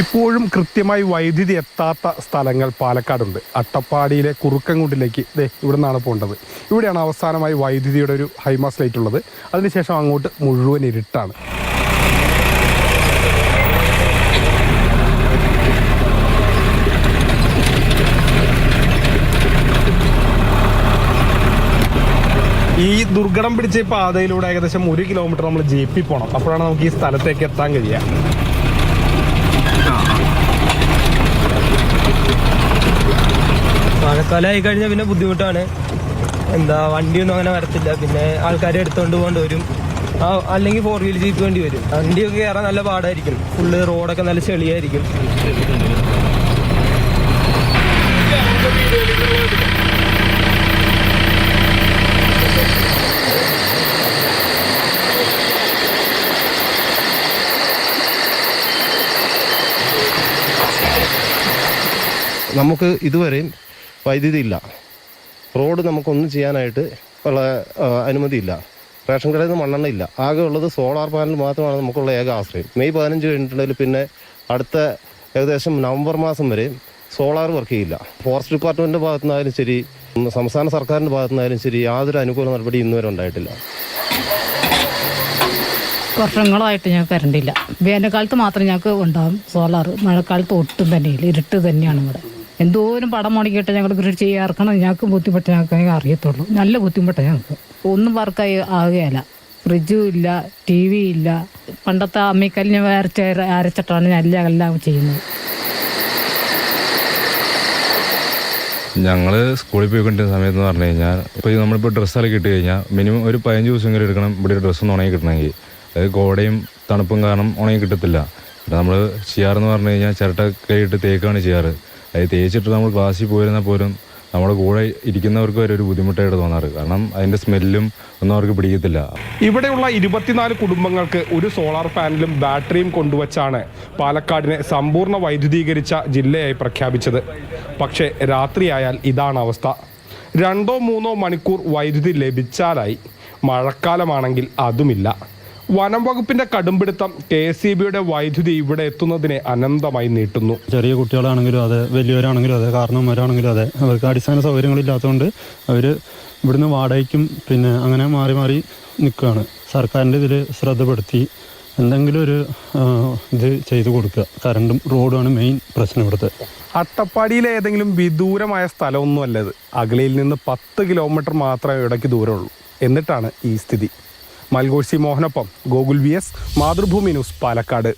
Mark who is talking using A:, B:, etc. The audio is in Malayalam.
A: ഇപ്പോഴും കൃത്യമായി വൈദ്യുതി എത്താത്ത സ്ഥലങ്ങൾ പാലക്കാടുണ്ട്. അട്ടപ്പാടിയിലെ കുറുക്കൻകുണ്ടിലേക്ക് ഇതേ ഇവിടെ നിന്നാണ് പോകേണ്ടത്. ഇവിടെയാണ് അവസാനമായി വൈദ്യുതിയുടെ ഒരു ഹൈമാസ് ലൈറ്റ് ഉള്ളത്. അതിനുശേഷം അങ്ങോട്ട് മുഴുവൻ ഇരുട്ടാണ്. ഈ ദുർഘടം പിടിച്ച പാതയിലൂടെ ഏകദേശം ഒരു കിലോമീറ്റർ നമ്മൾ ജീപ്പിൽ പോകണം അപ്പോഴാണ് നമുക്ക് ഈ സ്ഥലത്തേക്ക് എത്താൻ കഴിയുക.
B: മഴക്കാലമായി കഴിഞ്ഞാൽ പിന്നെ ബുദ്ധിമുട്ടാണ്. എന്താ വണ്ടിയൊന്നും അങ്ങനെ വരത്തില്ല. പിന്നെ ആൾക്കാരെ എടുത്തുകൊണ്ട് പോകേണ്ടി വരും. ആ അല്ലെങ്കിൽ ഫോർ വീൽ ജീപ്പ് വേണ്ടി വരും. വണ്ടിയൊക്കെ കയറാൻ നല്ല പാടായിരിക്കും. ഫുള്ള് റോഡൊക്കെ നല്ല ചെളിയായിരിക്കും.
C: നമുക്ക് ഇതുവരെയും വൈദ്യുതി ഇല്ല റോഡ് നമുക്കൊന്നും ചെയ്യാനായിട്ട് ഉള്ള അനുമതിയില്ല. റേഷൻ കടയിൽ നിന്ന് മണ്ണെണ്ണ ഇല്ല. ആകെ ഉള്ളത് സോളാർ പാനൽ മാത്രമാണ് നമുക്കുള്ള ഏക ആശ്രയം. മെയ് പതിനഞ്ച് കഴിഞ്ഞിട്ടുണ്ടെങ്കിൽ പിന്നെ അടുത്ത ഏകദേശം നവംബർ മാസം വരെ സോളാർ വർക്ക് ചെയ്യില്ല. ഫോറസ്റ്റ് ഡിപ്പാർട്ട്മെന്റിന്റെ ഭാഗത്തു നിന്നായാലും ശരി സംസ്ഥാന സർക്കാരിന്റെ ഭാഗത്തു നിന്നായാലും ശരി യാതൊരു അനുകൂല നടപടി ഇന്നുവരെ ഉണ്ടായിട്ടില്ല.
D: വർഷങ്ങളായിട്ട് ഞങ്ങൾക്ക് കറണ്ടില്ല. വേനൽക്കാലത്ത് മാത്രം ഞങ്ങൾക്ക് ഉണ്ടാകും സോളാർ. മഴക്കാലത്ത് ഒട്ടും തന്നെയില്ല ഇരുട്ട് തന്നെയാണ് ഇവിടെ. എന്തോരം പടം മുടക്കിയിട്ട് ഞങ്ങൾ കൃഷി ചെയ്യാർക്കണം ഞങ്ങൾക്ക് ബുദ്ധിമുട്ട് ഞങ്ങൾക്ക് അറിയത്തുള്ളൂ. നല്ല ബുദ്ധിമുട്ടാണ് ഞങ്ങൾക്ക് ഒന്നും വർക്കായി ആകുകയല്ല ഫ്രിഡ്ജും ഇല്ല ടി വി ഇല്ല. പണ്ടത്തെ അമ്മിക്കല്ലിനെ അരച്ച അരച്ചിട്ടാണ് എല്ലാം എല്ലാം ചെയ്യുന്നത്.
E: ഞങ്ങൾ സ്കൂളിൽ പോയിക്കൊണ്ടിരുന്ന സമയത്ത് എന്ന് പറഞ്ഞു കഴിഞ്ഞാൽ ഇപ്പോൾ നമ്മളിപ്പോൾ ഡ്രസ്സൊക്കെ കിട്ടി കഴിഞ്ഞാൽ മിനിമം ഒരു പതിനഞ്ച് ദിവസം കൂടി എടുക്കണം ഇവിടെ ഒരു ഡ്രസ്സ് ഒന്ന് ഉണങ്ങി കിട്ടണമെങ്കിൽ. അതായത് കോടയും തണുപ്പും കാരണം ഉണങ്ങി കിട്ടത്തില്ല. നമ്മൾ ചെയ്യാറെന്ന് പറഞ്ഞു കഴിഞ്ഞാൽ ചിരട്ട കൈയിട്ട് തേക്കാണ് ചെയ്യാറ്. അത് തേച്ചിട്ട് നമ്മൾ ക്ലാസ്സിൽ പോയിരുന്നാൽ പോലും നമ്മുടെ കൂടെ ഇരിക്കുന്നവർക്ക് വരെ ഒരു ബുദ്ധിമുട്ടായിട്ട് തോന്നാറ്. കാരണം അതിന്റെ സ്മെല്ലും ഒന്നും അവർക്ക് പിടിക്കത്തില്ല.
A: ഇവിടെയുള്ള ഇരുപത്തിനാല് കുടുംബങ്ങൾക്ക് ഒരു സോളാർ പാനലും ബാറ്ററിയും കൊണ്ടുവച്ചാണ് പാലക്കാടിനെ സമ്പൂർണ വൈദ്യുതീകരിച്ച ജില്ലയായി പ്രഖ്യാപിച്ചത്. പക്ഷേ രാത്രിയായാൽ ഇതാണ് അവസ്ഥ. രണ്ടോ മൂന്നോ മണിക്കൂർ വൈദ്യുതി ലഭിച്ചാലായി. മഴക്കാലമാണെങ്കിൽ അതുമില്ല. വനം വകുപ്പിന്റെ കടുംപിടുത്തം കെ എസ് സി ബിയുടെ വൈദ്യുതി ഇവിടെ എത്തുന്നതിനെ അനന്തമായി നീട്ടുന്നു.
F: ചെറിയ കുട്ടികളാണെങ്കിലും അതെ വലിയവരാണെങ്കിലും അതെ കാരണവന്മാരാണെങ്കിലും അതെ അവർക്ക് അടിസ്ഥാന സൗകര്യങ്ങളില്ലാത്തതുകൊണ്ട് അവർ ഇവിടുന്ന് വാടകയ്ക്കും പിന്നെ അങ്ങനെ മാറി മാറി നിൽക്കുകയാണ്. സർക്കാരിന്റെ ഇതിൽ ശ്രദ്ധപ്പെടുത്തി എന്തെങ്കിലും ഒരു ഇത് ചെയ്തു കൊടുക്കുക. കറണ്ടും റോഡുമാണ് മെയിൻ പ്രശ്നം ഇവിടുത്തെ.
A: അട്ടപ്പാടിയിലെ ഏതെങ്കിലും വിദൂരമായ സ്ഥലമൊന്നുമല്ല ഇത്. അകലയിൽ നിന്ന് പത്ത് കിലോമീറ്റർ മാത്രമേ ഇടയ്ക്ക് ദൂരമുള്ളൂ. എന്നിട്ടാണ് ഈ സ്ഥിതി. മൽഗോഴ്സി മോഹനൊപ്പം Gokul V S Mathrubhumi news Palakkad.